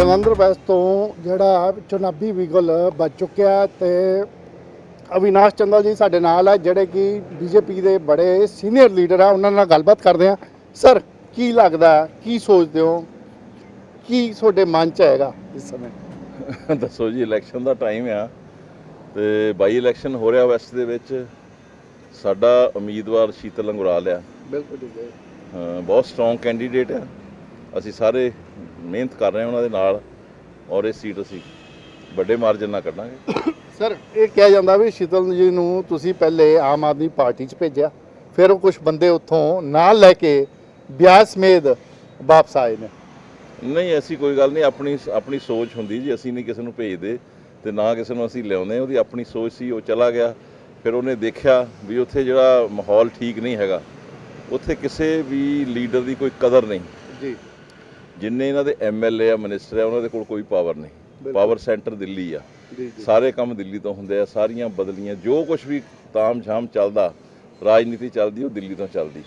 Jalandhar West ਤੋਂ ਜਿਹੜਾ ਚੁਣਾਵੀ vigil ਬਚ ਚੁੱਕਿਆ ਤੇ ਅਵਿਨਾਸ਼ ਚੰਦਲ ਜੀ ਸਾਡੇ ਨਾਲ ਹੈ ਜਿਹੜੇ ਕਿ ਬੀਜੇਪੀ ਦੇ ਬੜੇ ਸੀਨੀਅਰ ਲੀਡਰ ਆ ਉਹਨਾਂ ਨਾਲ ਗੱਲਬਾਤ ਕਰਦੇ ਆ ਸਰ ਕੀ ਲੱਗਦਾ? ਕੀ ਸੋਚਦੇ ਹੋ? ਕੀ ਤੁਹਾਡੇ ਮਨ ਚ ਹੈਗਾ ਇਸ ਸਮੇਂ? ਦੱਸੋ ਜੀ ਇਲੈਕਸ਼ਨ ਦਾ ਟਾਈਮ ਆ ਤੇ ਬਾਈ ਇਲੈਕਸ਼ਨ ਹੋ ਰਿਹਾ ਵੈਸਟ ਦੇ ਵਿੱਚ। ਸਾਡਾ ਉਮੀਦਵਾਰ ਸ਼ੀਤਲ ਲੰਗੁਰਾਲ ਆ। ਬਿਲਕੁਲ ਠੀਕ ਹੈ। ਬਹੁਤ ਸਟਰੋਂਗ ਕੈਂਡੀਡੇਟ ਆ। ਅਸੀਂ ਸਾਰੇ ਮਿਹਨਤ ਕਰ ਰਹੇ ਉਹਨਾਂ ਦੇ ਨਾਲ ਔਰ ਇਹ ਸੀਟ ਅਸੀਂ ਵੱਡੇ ਮਾਰਜਨ ਨਾਲ ਕੱਢਾਂਗੇ। ਸਰ ਇਹ ਕਿਹਾ ਜਾਂਦਾ ਵੀ ਸ਼ੀਤਲ ਜੀ ਨੂੰ ਤੁਸੀਂ ਪਹਿਲੇ ਆਮ ਆਦਮੀ ਪਾਰਟੀ 'ਚ ਭੇਜਿਆ ਫਿਰ ਉਹ ਕੁਝ ਬੰਦੇ ਉੱਥੋਂ ਨਾਲ ਲੈ ਕੇ ਬਿਆਸ ਸਮੇਤ ਵਾਪਸ ਆਏ ਨੇ। ਨਹੀਂ ਐਸੀ ਕੋਈ ਗੱਲ ਨਹੀਂ ਆਪਣੀ ਆਪਣੀ ਸੋਚ ਹੁੰਦੀ ਜੀ ਅਸੀਂ ਨਹੀਂ ਕਿਸੇ ਨੂੰ ਭੇਜਦੇ ਤੇ ਨਾ ਕਿਸੇ ਨੂੰ ਅਸੀਂ ਲਿਆਉਂਦੇ ਉਹਦੀ ਆਪਣੀ ਸੋਚ ਸੀ ਉਹ ਚਲਾ ਗਿਆ। ਫਿਰ ਉਹਨੇ ਦੇਖਿਆ ਵੀ ਉੱਥੇ ਜਿਹੜਾ ਮਾਹੌਲ ਠੀਕ ਨਹੀਂ ਹੈਗਾ ਉੱਥੇ ਕਿਸੇ ਵੀ ਲੀਡਰ ਦੀ ਕੋਈ ਕਦਰ ਨਹੀਂ। ਜੀ। ਜਿੰਨੇ ਇਹਨਾਂ ਦੇ ਐਮਐਲਏ ਆ ਮਿਨਿਸਟਰ ਆ ਉਹਨਾਂ ਦੇ ਕੋਲ ਕੋਈ ਪਾਵਰ ਨਹੀਂ। ਪਾਵਰ ਸੈਂਟਰ ਦਿੱਲੀ ਆ। ਸਾਰੇ ਕੰਮ ਦਿੱਲੀ ਤੋਂ ਹੁੰਦੇ ਆ ਸਾਰੀਆਂ ਬਦਲੀਆਂ ਜੋ ਕੁਝ ਵੀ ਤਾਮ-ਝਾਮ ਚੱਲਦਾ ਰਾਜਨੀਤੀ ਚੱਲਦੀ ਉਹ ਦਿੱਲੀ ਤੋਂ ਚੱਲਦੀ।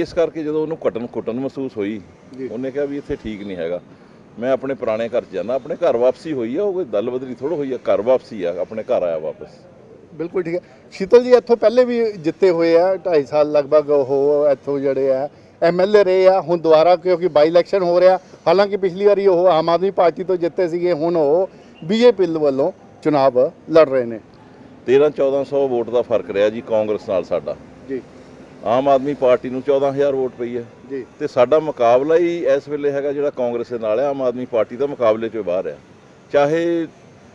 ਇਸ ਕਰਕੇ ਜਦੋਂ ਉਹਨੂੰ ਘਟਨ ਘੁਟਨ ਮਹਿਸੂਸ ਹੋਈ। ਉਹਨੇ ਕਿਹਾ ਵੀ ਇੱਥੇ ਠੀਕ ਨਹੀਂ ਹੈਗਾ। ਮੈਂ ਆਪਣੇ ਪੁਰਾਣੇ ਘਰ ਜਾਣਾ ਆਪਣੇ ਘਰ ਵਾਪਸੀ ਹੋਈ ਆ ਉਹ ਕੋਈ ਦਲ ਬਦਲੀ ਥੋੜਾ ਹੋਈ ਆ ਘਰ ਵਾਪਸੀ ਆ ਆਪਣੇ ਘਰ ਆਇਆ ਵਾਪਸ। ਬਿਲਕੁਲ ਠੀਕ ਹੈ। ਸ਼ੀਤਲ ਜੀ ਇੱਥੋਂ ਪਹਿਲੇ ਵੀ ਜਿੱਤੇ ਹੋਏ ਆ 2.5 ਸਾਲ ਲਗਭਗ ਉਹ ਇੱਥੋਂ ਜਿਹੜੇ ਆ ਐਮਐਲਏ ਰਹੇ ਆ ਹੁਣ ਦੁਬਾਰਾ ਕਿਉਂਕਿ ਬਾਈ ਇਲੈਕਸ਼ਨ ਹੋ ਰਿਹਾ ਹਾਲਾਂਕਿ ਪਿਛਲੀ ਵਾਰੀ ਉਹ ਆਮ ਆਦਮੀ ਪਾਰਟੀ ਤੋਂ ਜਿੱਤੇ ਸੀਗੇ ਹੁਣ ਉਹ ਬੀਜੇਪੀ ਵੱਲੋਂ ਚੁਣਾਵ ਲੜ ਰਹੇ ਨੇ। 13-1400 ਵੋਟ ਦਾ ਫ਼ਰਕ ਰਿਹਾ ਜੀ ਕਾਂਗਰਸ ਨਾਲ ਸਾਡਾ। ਜੀ। ਆਮ ਆਦਮੀ ਪਾਰਟੀ ਨੂੰ 14000 ਵੋਟ ਪਈ ਹੈ। ਜੀ। ਤੇ ਸਾਡਾ ਮੁਕਾਬਲਾ ਹੀ ਇਸ ਵੇਲੇ ਹੈਗਾ ਜਿਹੜਾ ਕਾਂਗਰਸ ਦੇ ਨਾਲ ਹੈ ਆਮ ਆਦਮੀ ਪਾਰਟੀ ਦਾ ਮੁਕਾਬਲੇ 'ਚੋਂ ਬਾਹਰ ਆ ਚਾਹੇ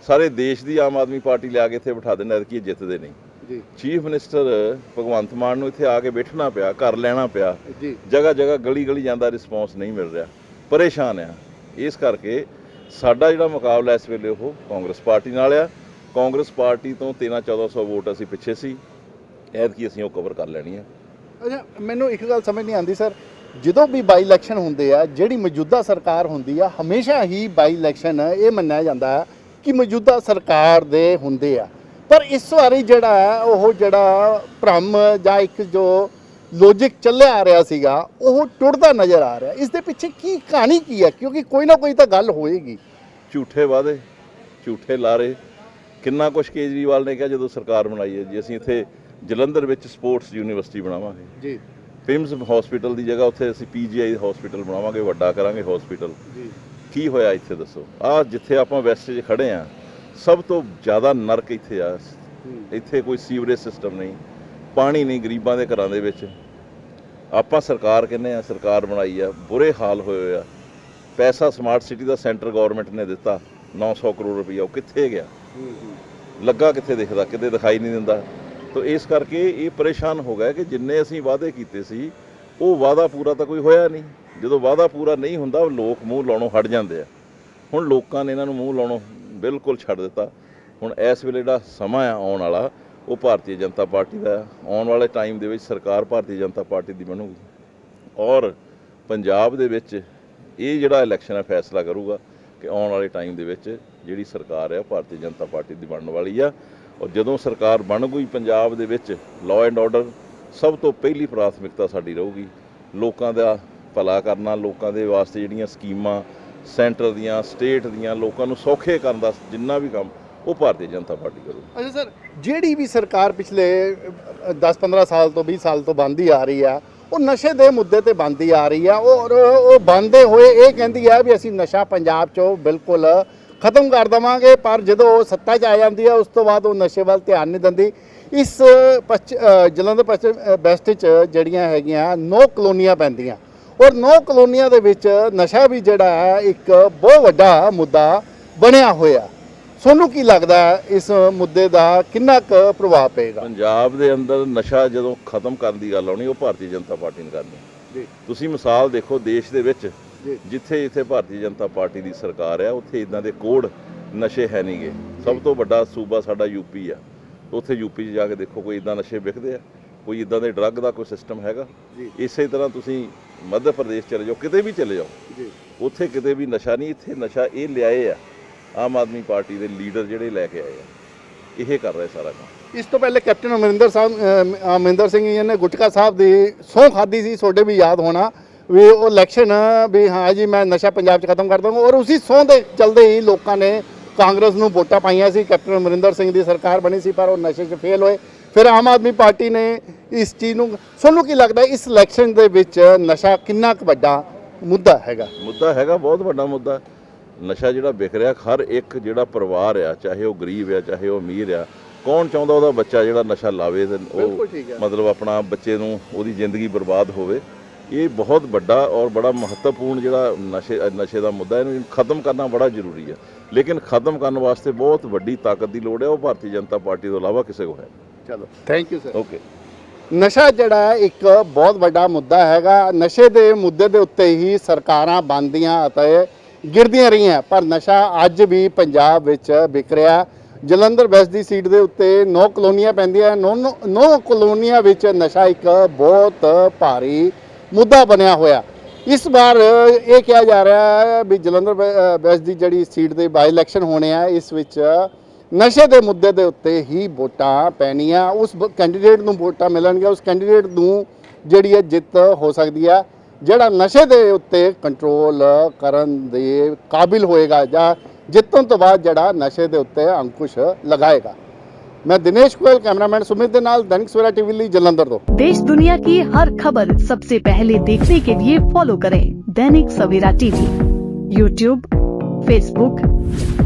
ਸਾਰੇ ਦੇਸ਼ ਦੀ ਆਮ ਆਦਮੀ ਪਾਰਟੀ ਲਿਆ ਕੇ ਇੱਥੇ ਬਿਠਾ ਦੇਣ ਇਹ ਜਿੱਤਦੇ ਨਹੀਂ। ਜੀ। ਚੀਫ ਮਿਨਿਸਟਰ ਭਗਵੰਤ ਮਾਨ ਨੂੰ ਇੱਥੇ ਆ ਕੇ ਬੈਠਣਾ ਪਿਆ ਘਰ ਲੈਣਾ ਪਿਆ। ਜੀ। ਜਗ੍ਹਾ ਜਗ੍ਹਾ ਗਲੀ ਗਲੀ ਜਾਂਦਾ ਰਿਸਪੌਂਸ ਨਹੀਂ ਮਿਲ ਰਿਹਾ। ਪਰੇਸ਼ਾਨ ਆ। ਇਸ ਕਰਕੇ ਸਾਡਾ ਜਿਹੜਾ ਮੁਕਾਬਲਾ ਇਸ ਵੇਲੇ ਉਹ ਕਾਂਗਰਸ ਪਾਰਟੀ ਨਾਲ ਆ। ਕਾਂਗਰਸ ਪਾਰਟੀ ਤੋਂ 13 1400 ਵੋਟ ਅਸੀਂ ਪਿੱਛੇ ਸੀ। ਐਤਕੀ ਅਸੀਂ ਉਹ ਕਵਰ ਕਰ ਲੈਣੀ ਆ। ਅੱਛਾ ਮੈਨੂੰ ਇੱਕ ਗੱਲ ਸਮਝ ਨਹੀਂ ਆਉਂਦੀ ਸਰ। ਜਦੋਂ ਵੀ ਬਾਈ ਇਲੈਕਸ਼ਨ ਹੁੰਦੇ ਆ ਜਿਹੜੀ ਮੌਜੂਦਾ ਸਰਕਾਰ ਹੁੰਦੀ ਆ ਹਮੇਸ਼ਾ ਹੀ ਬਾਈ ਇਲੈਕਸ਼ਨ ਇਹ ਮੰਨਿਆ ਜਾਂਦਾ ਕਿ ਮੌਜੂਦਾ ਸਰਕਾਰ ਦੇ ਹੁੰਦੇ ਆ। ਪਰ ਇਸ ਵਾਰੀ ਜਿਹੜਾ ਹੈ ਉਹ ਜਿਹੜਾ ਭ੍ਰਮ ਜਾਂ ਇੱਕ ਜੋ ਲੌਜੀਕ ਚੱਲਿਆ ਆ ਰਿਹਾ ਸੀਗਾ ਉਹ ਟੁੱਟਦਾ ਨਜ਼ਰ ਆ ਰਿਹਾ। ਇਸ ਦੇ ਪਿੱਛੇ ਕੀ ਕਹਾਣੀ ਕੀ ਹੈ? ਕਿਉਂਕਿ ਕੋਈ ਨਾ ਕੋਈ ਤਾਂ ਗੱਲ ਹੋਏਗੀ। ਝੂਠੇ ਵਾਅਦੇ ਝੂਠੇ ਲਾਰੇ। ਕਿੰਨਾ ਕੁਛ ਕੇਜਰੀਵਾਲ ਨੇ ਕਿਹਾ ਜਦੋਂ ਸਰਕਾਰ ਬਣਾਈ ਹੈ ਜੀ। ਅਸੀਂ ਇੱਥੇ ਜਲੰਧਰ ਵਿੱਚ ਸਪੋਰਟਸ ਯੂਨੀਵਰਸਿਟੀ ਬਣਾਵਾਂਗੇ। ਜੀ। ਪਿਮਸ ਹਸਪੀਟਲ ਦੀ ਜਗ੍ਹਾ ਉੱਥੇ ਅਸੀਂ ਪੀਜੀਆਈ ਹਸਪੀਟਲ ਬਣਾਵਾਂਗੇ ਵੱਡਾ ਕਰਾਂਗੇ ਹਸਪੀਟਲ। ਜੀ। ਕੀ ਹੋਇਆ ਇੱਥੇ ਦੱਸੋ? ਆ ਜਿੱਥੇ ਆਪਾਂ ਵੈਸਟ 'ਚ ਖੜੇ ਆ ਸਭ ਤੋਂ ਜ਼ਿਆਦਾ ਨਰਕ ਇੱਥੇ ਆ। ਇੱਥੇ ਕੋਈ ਸੀਵਰੇਜ ਸਿਸਟਮ ਨਹੀਂ। ਪਾਣੀ ਨਹੀਂ ਗਰੀਬਾਂ ਦੇ ਘਰਾਂ ਦੇ ਵਿੱਚ। ਆਪਾਂ ਸਰਕਾਰ ਕਹਿੰਦੇ ਆ, ਸਰਕਾਰ ਬਣਾਈ ਆ, ਬੁਰੇ ਹਾਲ ਹੋਏ ਹੋਏ ਆ। ਪੈਸਾ ਸਮਾਰਟ ਸਿਟੀ ਦਾ ਸੈਂਟਰ ਗਵਰਨਮੈਂਟ ਨੇ ਦਿੱਤਾ 900 ਕਰੋੜ ਰੁਪਈਆ, ਉਹ ਕਿੱਥੇ ਗਿਆ? ਲੱਗਾ ਕਿੱਥੇ ਦਿਖਦਾ, ਕਿਤੇ ਦਿਖਾਈ ਨਹੀਂ ਦਿੰਦਾ। ਤਾਂ ਇਸ ਕਰਕੇ ਇਹ ਪਰੇਸ਼ਾਨ ਹੋ ਗਿਆ ਕਿ ਜਿੰਨੇ ਅਸੀਂ ਵਾਅਦੇ ਕੀਤੇ ਸੀ, ਉਹ ਵਾਅਦਾ ਪੂਰਾ ਤਾਂ ਕੋਈ ਹੋਇਆ ਨਹੀਂ। ਜਦੋਂ ਵਾਅਦਾ ਪੂਰਾ ਨਹੀਂ ਹੁੰਦਾ ਉਹ ਲੋਕ ਮੂੰਹ ਲਾਉਣੋਂ ਹਟ ਜਾਂਦੇ ਆ। ਹੁਣ ਲੋਕਾਂ ਨੇ ਇਹਨਾਂ ਨੂੰ ਮੂੰਹ ਲਾਉਣੋਂ ਬਿਲਕੁਲ ਛੱਡ ਦਿੱਤਾ। ਹੁਣ ਇਸ ਵੇਲੇ ਜਿਹੜਾ ਸਮਾਂ ਆ ਆਉਣ ਵਾਲਾ, ਉਹ ਭਾਰਤੀ ਜਨਤਾ ਪਾਰਟੀ ਦਾ ਆਉਣ ਵਾਲੇ ਟਾਈਮ ਦੇ ਵਿੱਚ ਸਰਕਾਰ ਭਾਰਤੀ ਜਨਤਾ ਪਾਰਟੀ ਦੀ ਬਣੂਗੀ। ਔਰ ਪੰਜਾਬ ਦੇ ਵਿੱਚ ਇਹ ਜਿਹੜਾ ਇਲੈਕਸ਼ਨ ਹੈ, ਫੈਸਲਾ ਕਰੂਗਾ ਕਿ ਆਉਣ ਵਾਲੇ ਟਾਈਮ ਦੇ ਵਿੱਚ ਜਿਹੜੀ ਸਰਕਾਰ ਹੈ ਭਾਰਤੀ ਜਨਤਾ ਪਾਰਟੀ ਦੀ ਬਣਨ ਵਾਲੀ ਆ। ਔਰ ਜਦੋਂ ਸਰਕਾਰ ਬਣ ਗਈ ਪੰਜਾਬ ਦੇ ਵਿੱਚ ਲਾਅ ਐਂਡ ਆਰਡਰ ਸਭ ਤੋਂ ਪਹਿਲੀ ਪ੍ਰਾਥਮਿਕਤਾ ਸਾਡੀ ਰਹੂਗੀ। ਲੋਕਾਂ ਦਾ ਭਲਾ ਕਰਨਾ, ਲੋਕਾਂ ਦੇ ਵਾਸਤੇ ਜਿਹੜੀਆਂ ਸਕੀਮਾਂ ਸੈਂਟਰ ਦੀਆਂ, ਸਟੇਟ ਦੀਆਂ ਲੋਕਾਂ ਨੂੰ ਸੌਖੇ ਕਰਨ ਦਾ ਜਿੰਨਾ ਵੀ ਕੰਮ ਉਹ ਭਾਰਤੀ ਜਨਤਾ ਪਾਰਟੀ ਕਰੂ ਅੱਛਾ ਸਰ, ਜਿਹੜੀ ਵੀ ਸਰਕਾਰ ਪਿਛਲੇ 10-15 ਸਾਲ ਤੋਂ 20 ਸਾਲ ਤੋਂ ਬੰਦੀ ਆ ਰਹੀ ਆ, ਉਹ ਨਸ਼ੇ ਦੇ ਮੁੱਦੇ ਤੇ ਬੰਦੀ ਆ ਰਹੀ ਆ ਔਰ ਉਹ ਬੰਦੇ ਹੋਏ ਇਹ ਕਹਿੰਦੀ ਆ ਵੀ ਅਸੀਂ ਨਸ਼ਾ ਪੰਜਾਬ 'ਚੋਂ ਬਿਲਕੁਲ ਖਤਮ ਕਰ ਦਵਾਂਗੇ, ਪਰ ਜਦੋਂ ਉਹ ਸੱਤਾ 'ਚ ਆ ਜਾਂਦੀ ਆ, ਉਸ ਤੋਂ ਬਾਅਦ ਉਹ ਨਸ਼ੇ ਵੱਲ ਧਿਆਨ ਨਹੀਂ ਦਿੰਦੀ। ਇਸ, ਪਛ ਜਲੰਧਰ ਪਛ ਬੈਸਟ 'ਚ ਜਿਹੜੀਆਂ ਹੈਗੀਆਂ, ਨੋ ਕਲੋਨੀਆਂ ਪੈਂਦੀਆਂ। ਔਰ ਨੌ ਕਲੋਨੀਆਂ ਦੇ ਵਿੱਚ ਨਸ਼ਾ ਵੀ ਜਿਹੜਾ ਹੈ ਇੱਕ ਬਹੁਤ ਵੱਡਾ ਮੁੱਦਾ ਬਣਿਆ ਹੋਇਆ। ਤੁਹਾਨੂੰ ਕੀ ਲੱਗਦਾ ਹੈ ਇਸ ਮੁੱਦੇ ਦਾ ਕਿੰਨਾ ਕੁ ਪ੍ਰਭਾਵ ਪਏਗਾ? ਪੰਜਾਬ ਦੇ ਅੰਦਰ ਨਸ਼ਾ ਜਦੋਂ ਖਤਮ ਕਰਨ ਦੀ ਗੱਲ ਆਉਣੀ ਉਹ ਭਾਰਤੀ ਜਨਤਾ ਪਾਰਟੀ ਨੇ ਕਰਨੀ। ਜੀ। ਤੁਸੀਂ ਮਿਸਾਲ ਦੇਖੋ ਦੇਸ਼ ਦੇ ਵਿੱਚ ਜਿੱਥੇ ਜਿੱਥੇ ਭਾਰਤੀ ਜਨਤਾ ਪਾਰਟੀ ਦੀ ਸਰਕਾਰ ਆ ਉੱਥੇ ਇਦਾਂ ਦੇ ਕੋਡ ਨਸ਼ੇ ਹੈ ਨਹੀਂਗੇ ਸਭ ਤੋਂ ਵੱਡਾ ਸੂਬਾ ਸਾਡਾ ਯੂਪੀ ਆ। ਉੱਥੇ ਯੂਪੀ 'ਚ ਜਾ ਕੇ ਦੇਖੋ ਕੋਈ ਇਦਾਂ ਨਸ਼ੇ ਵਿਕਦੇ ਆ ਕੋਈ ਇਦਾਂ ਦੇ ਡਰੱਗ ਦਾ ਕੋਈ ਸਿਸਟਮ ਹੈਗਾ। ਇਸੇ ਤਰ੍ਹਾਂ ਤੁਸੀਂ ਮੱਧ ਪ੍ਰਦੇਸ਼ ਚਲੇ ਜਾਓ ਕਿਤੇ ਵੀ ਚਲੇ ਜਾਓ ਜੀ। ਉੱਥੇ ਕਿਤੇ ਵੀ ਨਸ਼ਾ ਨਹੀਂ ਇੱਥੇ ਨਸ਼ਾ ਇਹ ਲਿਆਏ ਆ ਆਮ ਆਦਮੀ ਪਾਰਟੀ ਦੇ ਲੀਡਰ ਜਿਹੜੇ ਲੈ ਕੇ ਆਏ ਆ। ਇਹ ਕਰ ਰਹੇ ਸਾਰਾ ਕੰਮ। ਇਸ ਤੋਂ ਪਹਿਲੇ ਕੈਪਟਨ ਅਮਰਿੰਦਰ ਸਾਹਿਬ ਅਮ, ਅਮਰਿੰਦਰ ਸਿੰਘ ਜੀ ਨੇ ਗੁਟਕਾ ਸਾਹਿਬ ਦੀ ਸਹੁੰ ਖਾਦੀ ਸੀ ਤੁਹਾਡੇ ਵੀ ਯਾਦ ਹੋਣਾ ਵੀ ਉਹ ਇਲੈਕਸ਼ਨ ਵੀ ਹਾਂ ਜੀ ਮੈਂ ਨਸ਼ਾ ਪੰਜਾਬ 'ਚ ਖਤਮ ਕਰ ਦੂੰਗਾ ਔਰ ਉਸੇ ਸਹੁੰ ਦੇ ਚਲਦੇ ਹੀ ਲੋਕਾਂ ਨੇ ਕਾਂਗਰਸ ਨੂੰ ਵੋਟਾਂ ਪਾਈਆਂ ਸੀ ਕੈਪਟਨ ਅਮਰਿੰਦਰ ਸਿੰਘ ਦੀ ਸਰਕਾਰ ਬਣੀ ਸੀ ਪਰ ਉਹ ਨਸ਼ੇ 'ਚ ਫੇਲ ਹੋਏ। ਫਿਰ ਆਮ ਆਦਮੀ ਪਾਰਟੀ ਨੇ ਇਸ ਚੀਜ਼ ਨੂੰ ਤੁਹਾਨੂੰ ਕੀ ਲੱਗਦਾ ਇਸ ਇਲੈਕਸ਼ਨ ਦੇ ਵਿੱਚ ਨਸ਼ਾ ਕਿੰਨਾ ਕੁ ਵੱਡਾ ਮੁੱਦਾ ਹੈਗਾ? ਮੁੱਦਾ ਹੈਗਾ ਬਹੁਤ ਵੱਡਾ ਮੁੱਦਾ। ਨਸ਼ਾ ਜਿਹੜਾ ਵਿਕ ਰਿਹਾ ਹਰ ਇੱਕ ਜਿਹੜਾ ਪਰਿਵਾਰ ਆ ਚਾਹੇ ਉਹ ਗਰੀਬ ਆ ਚਾਹੇ ਉਹ ਅਮੀਰ ਆ ਕੌਣ ਚਾਹੁੰਦਾ ਉਹਦਾ ਬੱਚਾ ਜਿਹੜਾ ਨਸ਼ਾ ਲਾਵੇ ਤੇ ਉਹ। ਮਤਲਬ ਆਪਣਾ ਬੱਚੇ ਨੂੰ ਉਹਦੀ ਜ਼ਿੰਦਗੀ ਬਰਬਾਦ ਹੋਵੇ। ਇਹ ਬਹੁਤ ਵੱਡਾ ਔਰ ਬੜਾ ਮਹੱਤਵਪੂਰਨ ਜਿਹੜਾ ਨਸ਼ੇ ਨਸ਼ੇ ਦਾ ਮੁੱਦਾ ਇਹਨੂੰ ਖਤਮ ਕਰਨਾ ਬੜਾ ਜ਼ਰੂਰੀ ਹੈ ਲੇਕਿਨ ਖਤਮ ਕਰਨ ਵਾਸਤੇ ਬਹੁਤ ਵੱਡੀ ਤਾਕਤ ਦੀ ਲੋੜ ਹੈ ਉਹ ਭਾਰਤੀ ਜਨਤਾ ਪਾਰਟੀ ਤੋਂ ਇਲਾਵਾ ਕਿਸੇ ਕੋਲ ਹੈ ਚਲੋ ਥੈਂਕ ਯੂ ਸਰ ਓਕੇ ਨਸ਼ਾ ਜਿਹੜਾ ਇੱਕ ਬਹੁਤ ਵੱਡਾ ਮੁੱਦਾ ਹੈਗਾ। ਨਸ਼ੇ ਦੇ ਮੁੱਦੇ ਦੇ ਉੱਤੇ ਹੀ ਸਰਕਾਰਾਂ ਬਣਦੀਆਂ ਅਤੇ ਗਿਰਦੀਆਂ ਰਹੀਆਂ, ਪਰ ਨਸ਼ਾ ਅੱਜ ਵੀ ਪੰਜਾਬ ਵਿੱਚ ਵਿਕ ਰਿਹਾ। ਜਲੰਧਰ ਵੈਸਟ ਦੀ ਸੀਟ ਦੇ ਉੱਤੇ ਨੌ ਕਲੋਨੀਆਂ ਪੈਂਦੀਆਂ ਨੌ ਨੌ ਕਲੋਨੀਆਂ ਵਿੱਚ ਨਸ਼ਾ ਇੱਕ ਬਹੁਤ ਭਾਰੀ ਮੁੱਦਾ ਬਣਿਆ ਹੋਇਆ। ਇਸ ਵਾਰ ਇਹ ਕਿਹਾ ਜਾ ਰਿਹਾ ਹੈ ਵੀ ਜਲੰਧਰ ਵੈ- ਵੈਸਟ ਦੀ ਜਿਹੜੀ ਸੀਟ ਦੇ ਬਾਈ ਇਲੈਕਸ਼ਨ ਹੋਣੇ ਆ, ਇਸ ਵਿੱਚ ਨਸ਼ੇ ਦੇ ਮੁੱਦੇ ਦੇ ਉੱਤੇ ਹੀ ਵੋਟਾਂ ਪੈਣੀਆਂ ਉਸ ਕੈਂਡੀਡੇਟ ਨੂੰ ਵੋਟਾਂ ਮਿਲਣਗੀਆਂ ਉਸ ਕੈਂਡੀਡੇਟ ਨੂੰ ਜਿਹੜੀ ਹੈ ਜਿੱਤ ਹੋ ਸਕਦੀ ਆ ਜਿਹੜਾ ਨਸ਼ੇ ਦੇ ਉੱਤੇ ਕੰਟਰੋਲ ਕਰਨ ਦੇ ਕਾਬਿਲ ਹੋਏਗਾ ਜਾਂ ਜਿੱਤਣ ਤੋਂ ਬਾਅਦ ਜਿਹੜਾ ਨਸ਼ੇ ਦੇ ਉੱਤੇ ਅੰਕੁਸ਼ ਲਗਾਏਗਾ ਮੈਂ ਦਿਨੇਸ਼ ਗੋਇਲ ਕੈਮਰਾਮੈਨ ਸੁਮਿਤ ਦੇ ਨਾਲ ਦੈਨਿਕ ਸਵੇਰਾ ਟੀਵੀ ਲਈ ਜਲੰਧਰ ਤੋਂ देश दुनिया की हर खबर सबसे पहले देखने के लिए फॉलो करें Dainik Savera TV YouTube Facebook